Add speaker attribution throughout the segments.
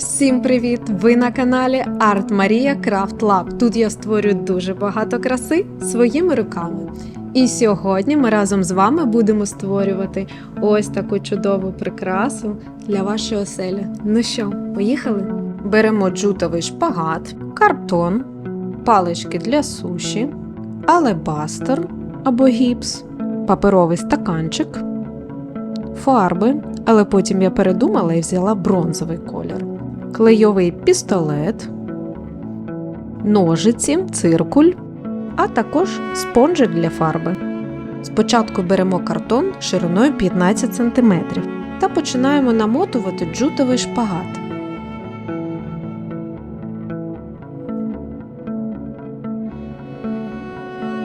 Speaker 1: Всім привіт! Ви на каналі Art Maria Craft Lab. Тут я створюю дуже багато краси своїми руками. І сьогодні ми разом з вами будемо створювати ось таку чудову прикрасу для вашої оселі. Ну що, поїхали? Беремо джутовий шпагат, картон, палички для суші, алебастер або гіпс, паперовий стаканчик, фарби, але потім я передумала і взяла бронзовий колір, клейовий пістолет, ножиці, циркуль, а також спонжик для фарби. Спочатку беремо картон шириною 15 см та починаємо намотувати джутовий шпагат.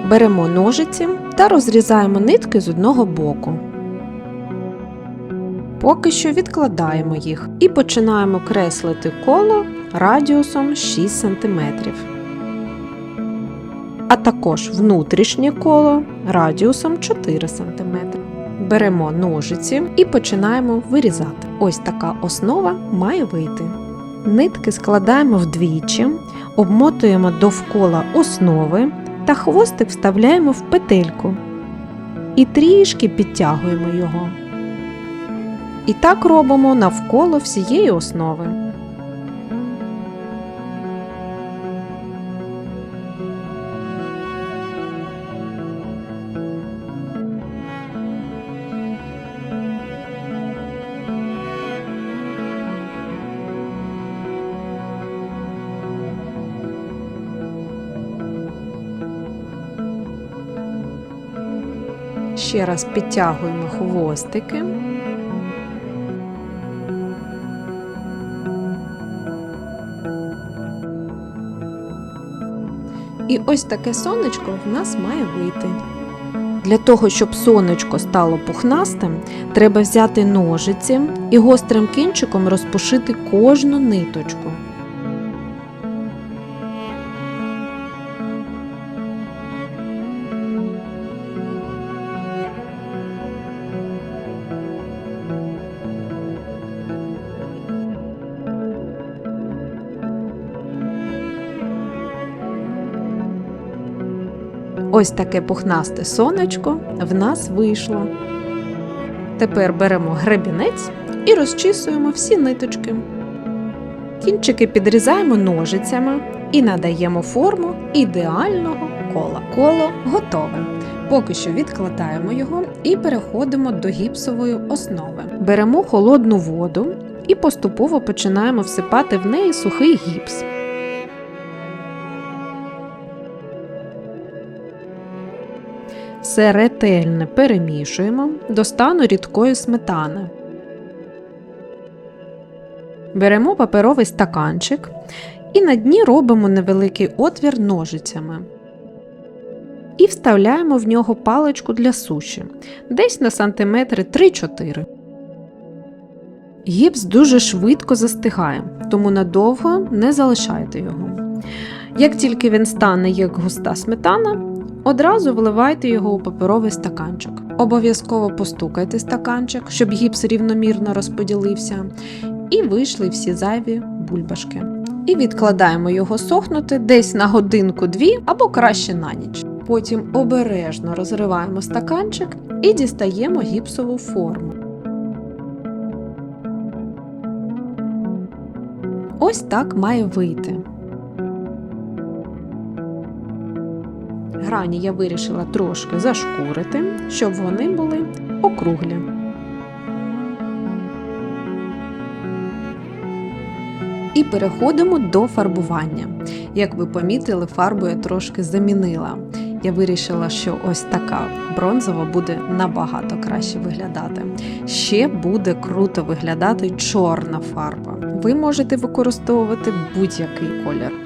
Speaker 1: Беремо ножиці та розрізаємо нитки з одного боку. Поки що відкладаємо їх і починаємо креслити коло радіусом 6 см. А також внутрішнє коло радіусом 4 см. Беремо ножиці і починаємо вирізати. Ось така основа має вийти. Нитки складаємо вдвічі, обмотуємо довкола основи та хвостик вставляємо в петельку і трішки підтягуємо його. І так робимо навколо всієї основи. Ще раз підтягуємо хвостики. І ось таке сонечко в нас має вийти. Для того, щоб сонечко стало пухнастим, треба взяти ножиці і гострим кінчиком розпушити кожну ниточку. Ось таке пухнасте сонечко в нас вийшло. Тепер беремо гребінець і розчісуємо всі ниточки. Кінчики підрізаємо ножицями і надаємо форму ідеального кола. Коло готове. Поки що відкладаємо його і переходимо до гіпсової основи. Беремо холодну воду і поступово починаємо всипати в неї сухий гіпс. Все ретельно перемішуємо до стану рідкої сметани. Беремо паперовий стаканчик і на дні робимо невеликий отвір ножицями. І вставляємо в нього паличку для суші десь на сантиметри 3-4. Гіпс дуже швидко застигає, тому надовго не залишайте його. Як тільки він стане як густа сметана, Одразу вливайте його у паперовий стаканчик. Обов'язково постукайте стаканчик, щоб гіпс рівномірно розподілився, і вийшли всі зайві бульбашки. І відкладаємо його сохнути десь на годинку-дві або краще на ніч. Потім обережно розриваємо стаканчик і дістаємо гіпсову форму. Ось так має вийти. Грані я вирішила трошки зашкурити, щоб вони були округлі. І переходимо до фарбування. Як ви помітили, фарбу я трошки замінила. Я вирішила, що ось така бронзова буде набагато краще виглядати. Ще буде круто виглядати чорна фарба. Ви можете використовувати будь-який колір.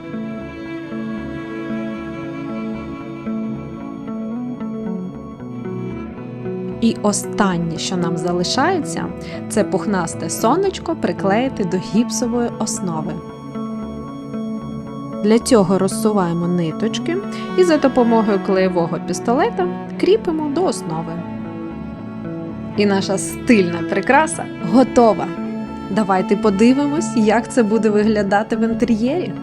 Speaker 1: І останнє, що нам залишається, це пухнасте сонечко приклеїти до гіпсової основи. Для цього розсуваємо ниточки і за допомогою клеєвого пістолета кріпимо до основи. І наша стильна прикраса готова! Давайте подивимось, як це буде виглядати в інтер'єрі.